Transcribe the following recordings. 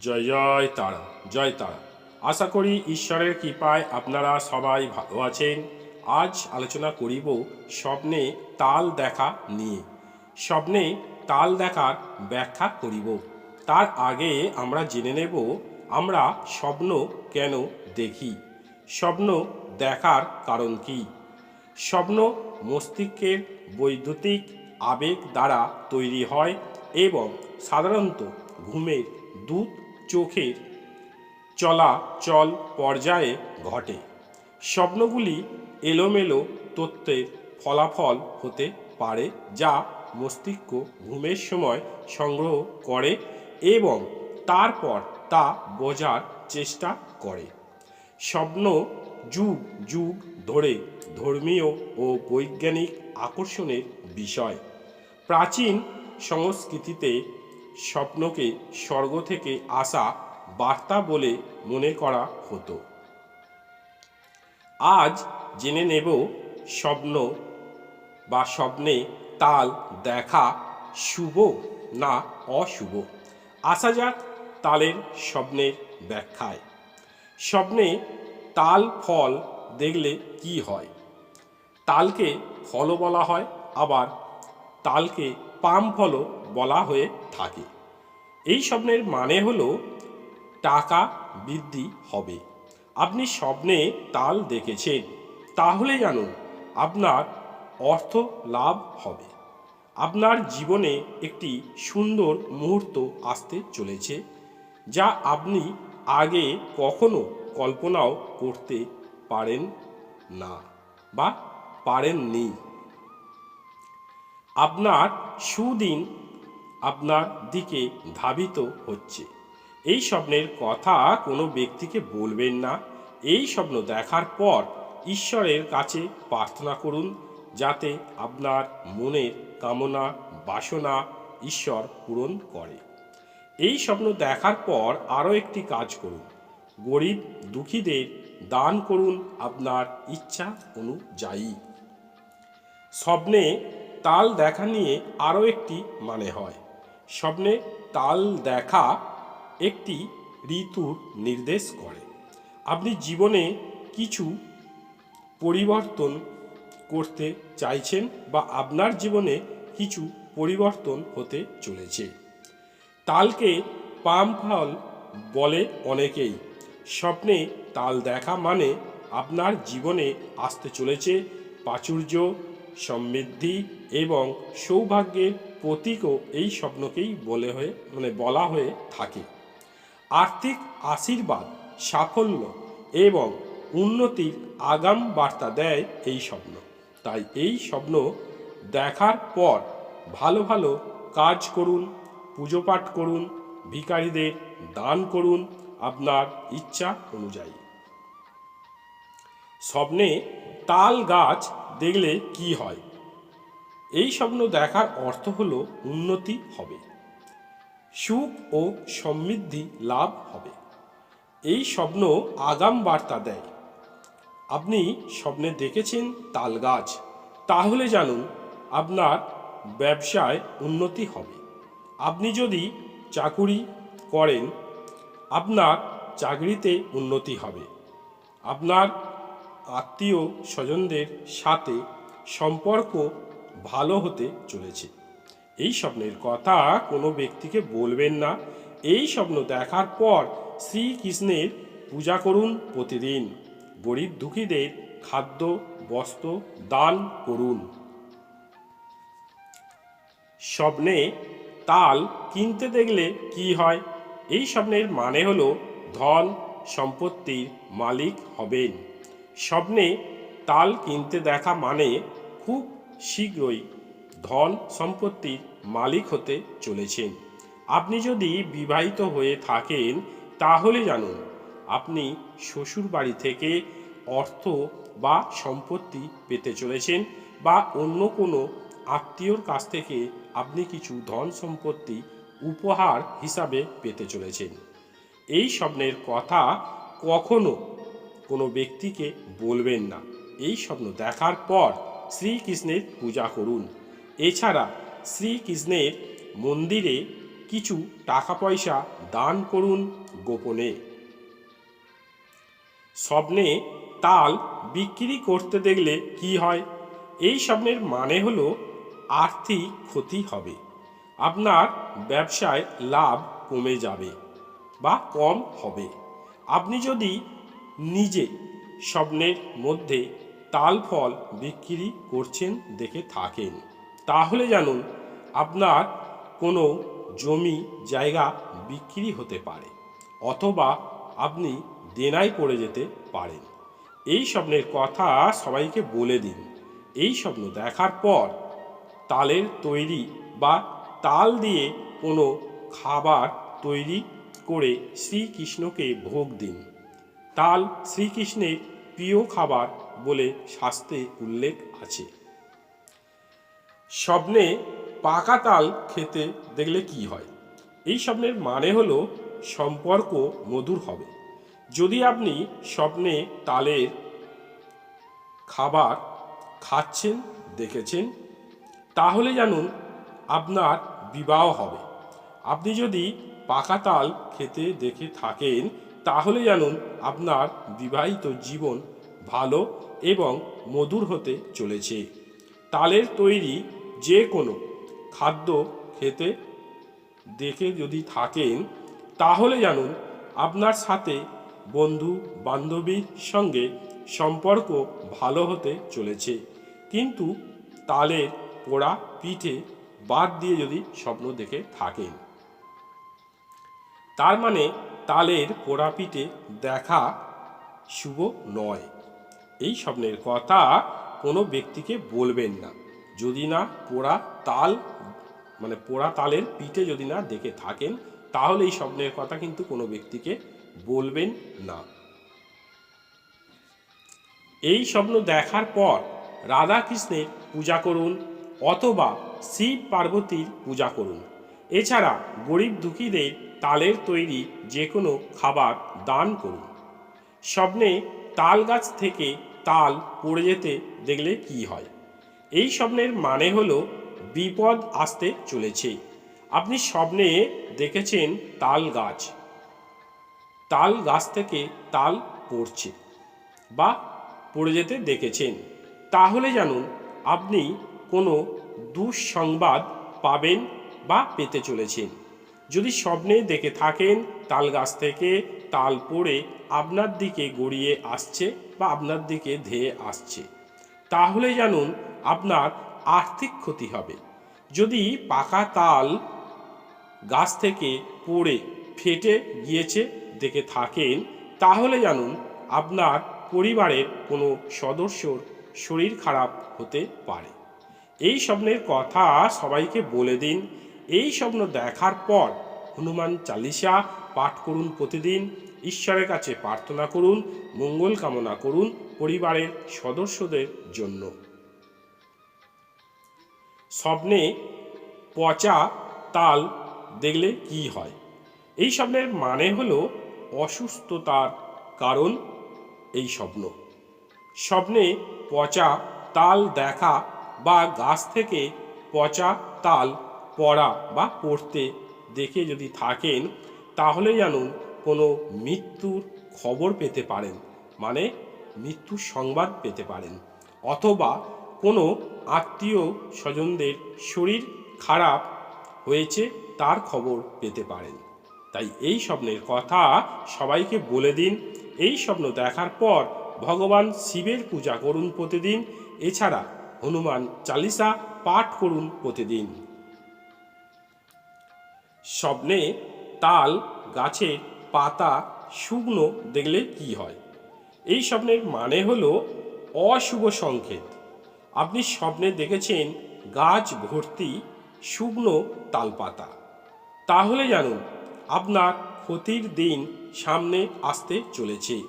জয় জয় তারা জয় তারা। আশা করি ঈশ্বরের কৃপায় আপনারা সবাই ভালো আছেন। আজ আলোচনা করিব স্বপ্নে তাল দেখা নিয়ে। স্বপ্নে তাল দেখার ব্যাখ্যা করিব। তার আগে আমরা জেনে নেব, আমরা স্বপ্ন কেন দেখি? স্বপ্ন দেখার কারণ কি? স্বপ্ন মস্তিষ্কের বৈদ্যুতিক আবেগ দ্বারা তৈরি হয় এবং সাধারণত ঘুমের দুধ চোখের চলাচল পর্যায়ে ঘটে। স্বপ্নগুলি এলোমেলো তত্ত্বের ফলাফল হতে পারে যা মস্তিষ্ক ঘুমের সময় সংগ্রহ করে এবং তারপর তা বোঝার চেষ্টা করে। স্বপ্ন যুগ যুগ ধরে ধর্মীয় ও বৈজ্ঞানিক আকর্ষণের বিষয়। প্রাচীন সংস্কৃতিতে স্বপ্নকে স্বর্গ থেকে আসা বার্তা বলে মনে করা হতো। আজ জেনে নেব স্বপ্ন বা স্বপ্নে তাল দেখা শুভ না অশুভ। আসা যাক তালের স্বপ্নের ব্যাখ্যায়। স্বপ্নে তাল ফল দেখলে কি হয়? তালকে ফলও বলা হয়, আবার তালকে পাম ফলও বলা হয়ে থাকে। এই স্বপ্নের মানে হলো টাকা বৃদ্ধি হবে। আপনি স্বপ্নে তাল দেখেছেন। তাহলে জানুন আপনার অর্থ লাভ হবে। আপনার জীবনে একটি সুন্দর মুহূর্ত আসতে চলেছে, যা আপনি আগে কখনো কল্পনাও করতে পারেন না বা পারেননি। আপনার সুদিন আপনার দিকে ধাবিত হচ্ছে। এই স্বপ্নের কথা কোনো ব্যক্তিকে বলবেন না। এই স্বপ্ন দেখার পর ঈশ্বরের কাছে প্রার্থনা করুন, যাতে আপনার মনের কামনা, বাসনা ঈশ্বর পূরণ করে। এই স্বপ্ন দেখার পর আরও একটি কাজ করুন। গরিব দুঃখীদের দান করুন আপনার ইচ্ছা অনুযায়ী। স্বপ্নে তাল দেখা নিয়ে আরও একটি মানে হয়। স্বপ্নে তাল দেখা একটি ঋতুর নির্দেশ করে। আপনি জীবনে কিছু পরিবর্তন করতে চাইছেন বা আপনার জীবনে কিছু পরিবর্তন হতে চলেছে। তালকে পাম ফল বলে অনেকেই। স্বপ্নে তাল দেখা মানে আপনার জীবনে আসতে চলেছে প্রাচুর্য, সমৃদ্ধি এবং সৌভাগ্যের প্রতীকও এই স্বপ্নকেই বলে হয়ে মানে বলা হয়ে থাকে। আর্থিক আশীর্বাদ, সাফল্য এবং উন্নতির আগাম বার্তা দেয় এই স্বপ্ন। তাই এই স্বপ্ন দেখার পর ভালো ভালো কাজ করুন পুজো পাঠ করুন ভিকারীদের দান করুন আপনার ইচ্ছা অনুযায়ী। স্বপ্নে তাল গাছ দেখলে কি হয়? এই স্বপ্ন দেখার অর্থ হলো উন্নতি হবে। সুখ ও সমৃদ্ধি লাভ হবে। এই স্বপ্ন আগাম বার্তা দেয়। আপনি স্বপ্নে দেখেছেন তাল গাছ। তাহলে জানুন, আপনার ব্যবসায় উন্নতি হবে। আপনি যদি চাকুরি করেন, আপনার চাকরিতে উন্নতি হবে। আপনার আত্মীয় স্বজনদের সাথে সম্পর্ক ভালো হতে চলেছে। এই স্বপ্নের কথা কোনো ব্যক্তিকে বলবেন না। এই স্বপ্ন দেখার পর শ্রীকৃষ্ণের পূজা করুন প্রতিদিন। গরিব দুঃখীদের খাদ্য, বস্ত্র দান করুন। স্বপ্নে তাল কিনতে দেখলে কি হয়? এই স্বপ্নের মানে হলো ধন সম্পত্তির মালিক হবেন। স্বপ্নে তাল কিনতে দেখা মানে খুব শীঘ্রই ধন সম্পত্তির মালিক হতে চলেছেন। আপনি যদি বিবাহিত হয়ে থাকেন, তাহলে জানুন, আপনি শ্বশুর বাড়ি থেকে অর্থ বা সম্পত্তি পেতে চলেছেন বা অন্য কোনো আত্মীয়র কাছ থেকে আপনি কিছু ধন সম্পত্তি উপহার হিসাবে পেতে চলেছেন। এই স্বপ্নের কথা কখনো কোনো ব্যক্তিকে বলবেন না। এই স্বপ্ন দেখার পর শ্রীকৃষ্ণের পূজা করুন। এছাড়া শ্রীকৃষ্ণের মন্দিরে কিছু টাকা পয়সা দান করুন গোপনে। স্বপ্নে তাল বিক্রি করতে দেখলে কি হয়? এই স্বপ্নের মানে হলো আর্থিক ক্ষতি হবে। আপনার ব্যবসায় লাভ কমে যাবে বা কম হবে। আপনি যদি নিজে স্বপ্নের মধ্যে তাল ফল বিক্রি করছেন দেখে থাকেন। তাহলে জানুন, আপনার কোনো জমি জায়গা বিক্রি হতে পারে অথবা আপনি দেনায় পড়ে যেতে পারেন। এই স্বপ্নের কথা সবাইকে বলে দিন। এই স্বপ্ন দেখার পর তালের তৈরি বা তাল দিয়ে কোনো খাবার তৈরি করে শ্রীকৃষ্ণকে ভোগ দিন। তাল শ্রীকৃষ্ণের প্রিয় খাবার বলে শাস্ত্রে উল্লেখ আছে। স্বপ্নে পাকা তাল খেতে দেখলে কি হয়? এই স্বপ্নের মানে হলো সম্পর্ক মধুর হবে। যদি আপনি স্বপ্নে তালের খাবার খাচ্ছেন, দেখেছেন, তাহলে জানুন আপনার বিবাহ হবে। আপনি যদি পাকা তাল খেতে দেখে থাকেন, তাহলে জানুন আপনার বিবাহিত জীবন ভালো এবং মধুর হতে চলেছে। তালের তৈরি যে কোনো খাদ্য খেতে, দেখে যদি থাকেন, তাহলে জানুন আপনার সাথে বন্ধু বান্ধবীর সঙ্গে সম্পর্ক ভালো হতে চলেছে। কিন্তু তালের পোড়া পিঠে বাদ দিয়ে যদি স্বপ্ন দেখে থাকেন। তার মানে তালের পোড়া পিঠে দেখা শুভ নয়। এই স্বপ্নের কথা কোনো ব্যক্তিকে বলবেন না। যদি না পোড়া তাল মানে পোড়া তালের পিঠে যদি না দেখে থাকেন, তাহলে এই স্বপ্নের কথা কিন্তু কোনো ব্যক্তিকে বলবেন না। এই স্বপ্ন দেখার পর রাধা কৃষ্ণের পূজা করুন অথবা শিব পার্বতীর পূজা করুন। এছাড়া গরিব দুঃখীদের তালের তৈরি যে কোনো খাবার দান করুন। স্বপ্নে তাল গাছ থেকে তাল পড়ে যেতে দেখলে কি হয়? এই স্বপ্নের মানে হলো বিপদ আসতে চলেছে। আপনি স্বপ্নে দেখেছেন তাল গাছ। তাল গাছ থেকে তাল পড়ছে বা পড়ে যেতে দেখেছেন। তাহলে জানুন, আপনি কোনো দুঃসংবাদ পাবেন বা পেতে চলেছেন। যদি স্বপ্নে দেখে থাকেন তাল গাছ থেকে তাল পড়ে আপনার দিকে গড়িয়ে আসছে বা আপনার দিকে ধেয়ে আসছে। তাহলে জানুন আপনার আর্থিক ক্ষতি হবে। যদি পাকা তাল গাছ থেকে পড়ে, ফেটে গিয়েছে, দেখে থাকেন, তাহলে জানুন আপনার পরিবারের কোনো সদস্যর শরীর খারাপ হতে পারে। এই স্বপ্নের কথা সবাইকে বলে দিন। এই স্বপ্ন দেখার পর হনুমান চালিসা পাঠ করুন প্রতিদিন। ঈশ্বরের কাছে প্রার্থনা করুন, মঙ্গল কামনা করুন পরিবারের সদস্যদের জন্য। স্বপ্নে পচা তাল দেখলে কি হয়? এই স্বপ্নের মানে হলো অসুস্থতার কারণ, এই স্বপ্ন। স্বপ্নে পচা তাল দেখা বা গাছ থেকে পচা তাল পড়া বা পড়তে দেখে যদি থাকেন তাহলে জানুন কোনো মৃত্যুর খবর পেতে পারেন মানে মৃত্যুর সংবাদ পেতে পারেন, অথবা কোনো আত্মীয় স্বজনদের শরীর খারাপ হয়েছে তার খবর পেতে পারেন। তাই এই স্বপ্নের কথা সবাইকে বলে দিন। এই স্বপ্ন দেখার পর ভগবান শিবের পূজা করুন প্রতিদিন। এছাড়া হনুমান চালিসা পাঠ করুন প্রতিদিন। স্বপ্নে তাল গাছের পাতা শুকনো দেখলে কি হয়? এই স্বপ্নের মানে হলো অশুভ সংকেত। আপনি স্বপ্নে দেখেছেন গাছ ভর্তি শুকনো তালপাতা। তাহলে জানুন, আপনার ক্ষতির দিন সামনে আসতে চলেছে।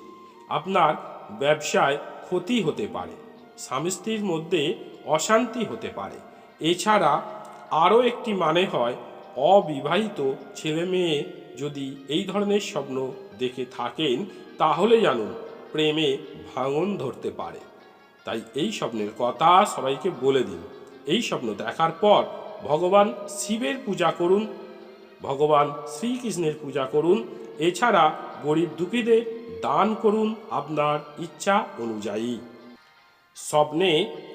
আপনার ব্যবসায় ক্ষতি হতে পারে, স্বামী স্ত্রীর মধ্যে অশান্তি হতে পারে। এছাড়া আরও একটি মানে হয় অবিবাহিত ছেলে মেয়ে যদি এই ধরনের স্বপ্ন দেখে থাকেন, তাহলে জানুন, প্রেমে ভাঙন ধরতে পারে। তাই এই স্বপ্নের কথা সবাইকে বলে দিন। এই স্বপ্ন দেখার পর ভগবান শিবের পূজা করুন, ভগবান শ্রীকৃষ্ণের পূজা করুন, এছাড়া গরিব দুঃখীদের দান করুন আপনার ইচ্ছা অনুযায়ী। স্বপ্নে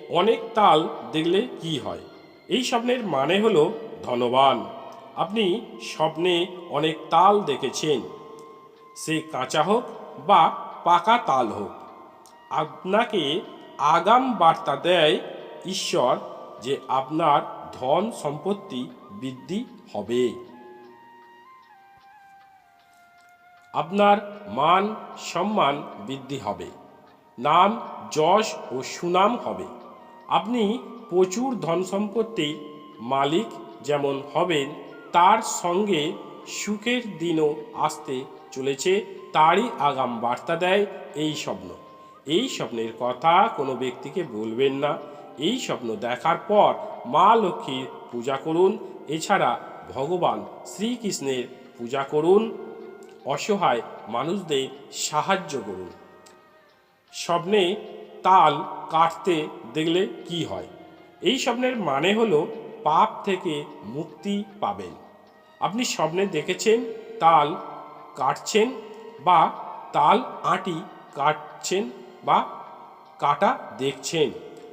অনেক তাল দেখলে কি হয়? এই স্বপ্নের মানে হলো ধনবান। আপনি স্বপ্নে অনেক তাল দেখেছেন। সে কাঁচা হোক বা পাকা তাল হোক, আপনাকে আগাম বার্তা দেয় ঈশ্বর যে আপনার ধন সম্পত্তি বৃদ্ধি হবে। আপনার মান সম্মান বৃদ্ধি হবে, নাম যশ ও সুনাম হবে। আপনি প্রচুর ধন সম্পত্তির মালিক যেমন হবেন তার সঙ্গে সুখের দিনও আসতে চলেছে, তারই আগাম বার্তা দেয় এই স্বপ্ন। এই স্বপ্নের কথা কোনো ব্যক্তিকে বলবেন না। এই স্বপ্ন দেখার পর মা লক্ষ্মীর পূজা করুন। এছাড়া ভগবান শ্রীকৃষ্ণের পূজা করুন। অসহায় মানুষদের সাহায্য করুন। স্বপ্নে তাল কাটতে দেখলে কি হয়? এই স্বপ্নের মানে হলো পাপ থেকে মুক্তি পাবেন। আপনি স্বপ্নে দেখেছেন তাল কাটছেন বা তাল আটি কাটছেন বা কাটা দেখছেন।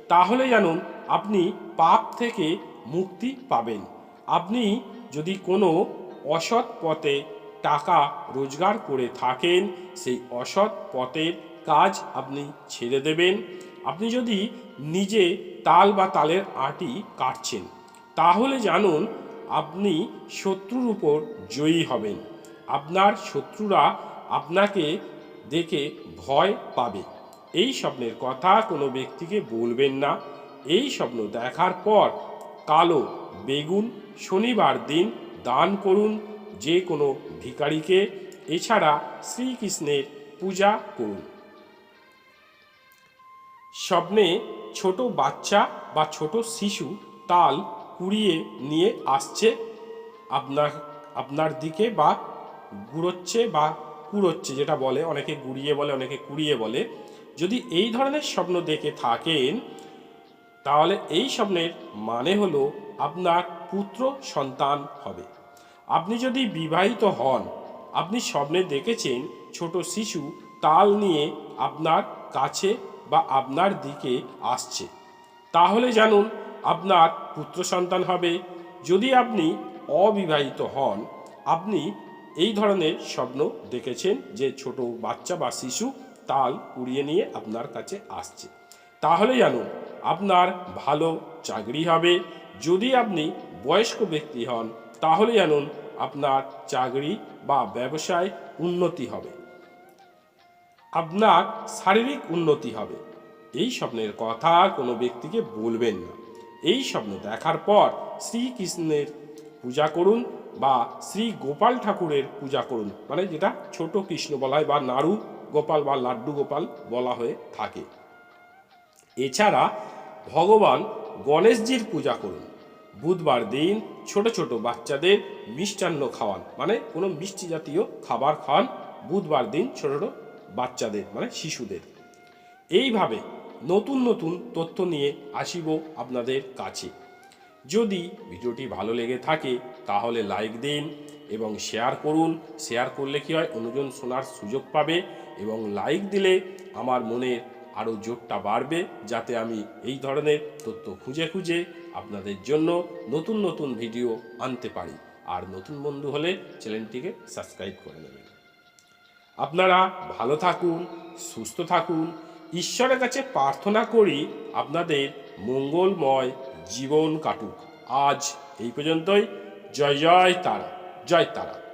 তাহলে জানুন, আপনি পাপ থেকে মুক্তি পাবেন। আপনি যদি কোনো অসৎ পথে টাকা রোজগার করে থাকেন, সেই অসৎ পথের কাজ আপনি ছেড়ে দেবেন। আপনি যদি নিজে তাল বা তালের আটি কাটছেন তাহলে জানুন আপনি শত্রুর উপর জয়ী হবেন। আপনার শত্রুরা আপনাকে দেখে ভয় পাবে। এই স্বপ্নের কথা কোনো ব্যক্তিকে বলবেন না। এই স্বপ্ন দেখার পর কালো বেগুন শনিবার দিন দান করুন যে কোনো ভিখারিকে। এছাড়া শ্রীকৃষ্ণের পূজা করুন। স্বপ্নে ছোট বাচ্চা বা ছোট শিশু তাল কুড়িয়ে নিয়ে আসছে আপনার আপনার দিকে বা গুড়োচ্ছে বা কুড়োচ্ছে যেটা বলে, অনেকে গুড়িয়ে বলে, অনেকে কুড়িয়ে বলে। যদি এই ধরনের স্বপ্ন দেখে থাকেন, তাহলে এই স্বপ্নের মানে হলো আপনার পুত্র সন্তান হবে। আপনি যদি বিবাহিত হন, আপনি স্বপ্নে দেখেছেন ছোট শিশু তাল নিয়ে আপনার কাছে বা আপনার দিকে আসছে, তাহলে জানুন আপনার পুত্র সন্তান হবে। যদি আপনি অবিবাহিত হন, আপনি এই ধরনের স্বপ্ন দেখেছেন যে ছোট বাচ্চা বা শিশু তাল কুড়িয়ে নিয়ে আপনার কাছে আসছে। তাহলে জানুন, আপনার ভালো চাকরি হবে। যদি আপনি বয়স্ক ব্যক্তি হন, তাহলে জানুন, আপনার চাকরি বা ব্যবসায় উন্নতি হবে। আপনার শারীরিক উন্নতি হবে। এই স্বপ্নের কথা কোনো ব্যক্তিকে বলবেন না। এই স্বপ্ন দেখার পর শ্রীকৃষ্ণের পূজা করুন বা শ্রী গোপাল ঠাকুরের পূজা করুন। মানে যেটা ছোট কৃষ্ণ বলা হয় বা নাড়ু গোপাল বা লাড্ডু গোপাল বলা হয়ে থাকে। এছাড়া ভগবান গণেশজির পূজা করুন। বুধবার দিন ছোট ছোট বাচ্চাদের মিষ্টান্ন খাওয়ান। মানে কোনো মিষ্টি জাতীয় খাবার খাওয়ান বুধবার দিন ছোট ছোট বাচ্চাদের মানে শিশুদের। এইভাবে নতুন নতুন তথ্য নিয়ে আসিব আপনাদের কাছে। যদি ভিডিওটি ভালো লেগে থাকে, তাহলে লাইক দিন এবং শেয়ার করুন। শেয়ার করলে কি হয়, অন্যজন শোনার সুযোগ পাবে এবং লাইক দিলে আমার মনের আরও জোরটা বাড়বে, যাতে আমি এই ধরনের তথ্য খুঁজে খুঁজে আপনাদের জন্য নতুন নতুন ভিডিও আনতে পারি। আর নতুন বন্ধু হলে চ্যানেলটিকে সাবস্ক্রাইব করে নেবেন। আপনারা ভালো থাকুন, সুস্থ থাকুন ঈশ্বরের কাছে প্রার্থনা করি আপনাদের মঙ্গলময় জীবন কাটুক। আজ এই পর্যন্তই। জয় জয় তারা জয় তারা।